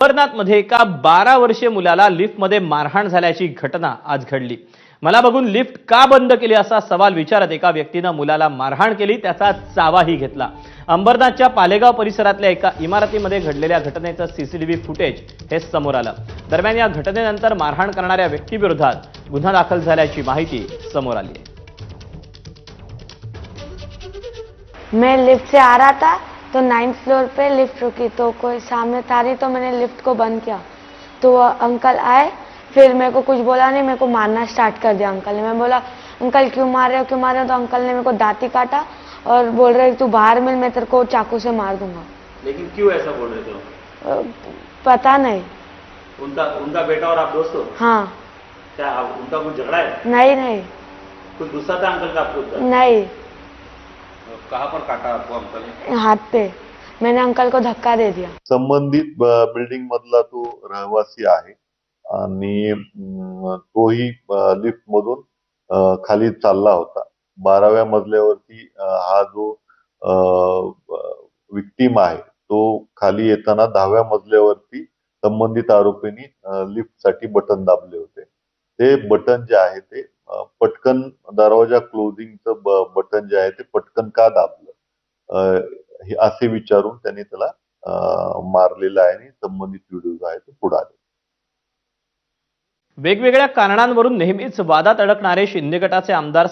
अंबरनाथमध्ये एका बारा वर्षीय मुलाला लिफ्टमध्ये मारहाण झाल्याची घटना आज घडली. मला बघून लिफ्ट का बंद केली असा सवाल विचारत एका व्यक्तीनं मुलाला मारहाण केली त्याचा चावाही घेतला. अंबरनाथच्या पालेगाव परिसरातल्या एका इमारतीमध्ये घडलेल्या घटनेचं सीसीटीव्ही फुटेज हे समोर आलं. दरम्यान या घटनेनंतर मारहाण करणाऱ्या व्यक्तीविरोधात गुन्हा दाखल झाल्याची माहिती समोर आली आहे. मैं लिफ्ट से आ रहा था तो नाइन्थ फ्लोर पे लिफ्ट रुकी तो कोई सामने तारी तो मैंने लिफ्ट को बंद किया। तो अंकल आए फिर मेरे को कुछ बोला नहीं मेरे को मारना स्टार्ट कर दिया अंकल ने। मैं बोला अंकल क्यों मार रहे हो क्यों मार रहे हो? तो अंकल ने मेरे को दांती काटा और बोल रहे तू बाहर मिल मैं तेरे को चाकू से मार दूँगा। लेकिन क्यों ऐसा बोल रहे थे? पता नहीं। उनका उनका बेटा और आप दोस्त हो? हाँ। क्या उनका कुछ झगड़ा है? नहीं नहीं। कुछ गुस्सा था अंकल का आपके? नहीं। कहाँ पर काटा आपको अंकल ने? हाथ पे। मैंने अंकल को धक्का दे दिया। संबंधित बिल्डिंग मधला तो रहिवासी आहे. आणि तोही लिफ्ट मधून खाली चालला होता. बाराव्या मजल्यावरती हा जो विक्टीम आहे तो खाली येताना दहाव्या मजल्यावरती संबंधित आरोपींनी लिफ्टसाठी बटन दाबले होते. ते बटन जे आहे ते पटकन दरवाजा क्लोजिंगचं बटन जे आहे ते पटकन का दाबलं? अं, हे असे विचारून त्यांनी त्याला अं, मारलेलं आहे आणि संबंधित व्हिडिओ जो आहे तो पुढे आले वेगवेगळ्या कारणांवरून नेहमीच वादात अडकणारे शिंदे गटाचे आमदार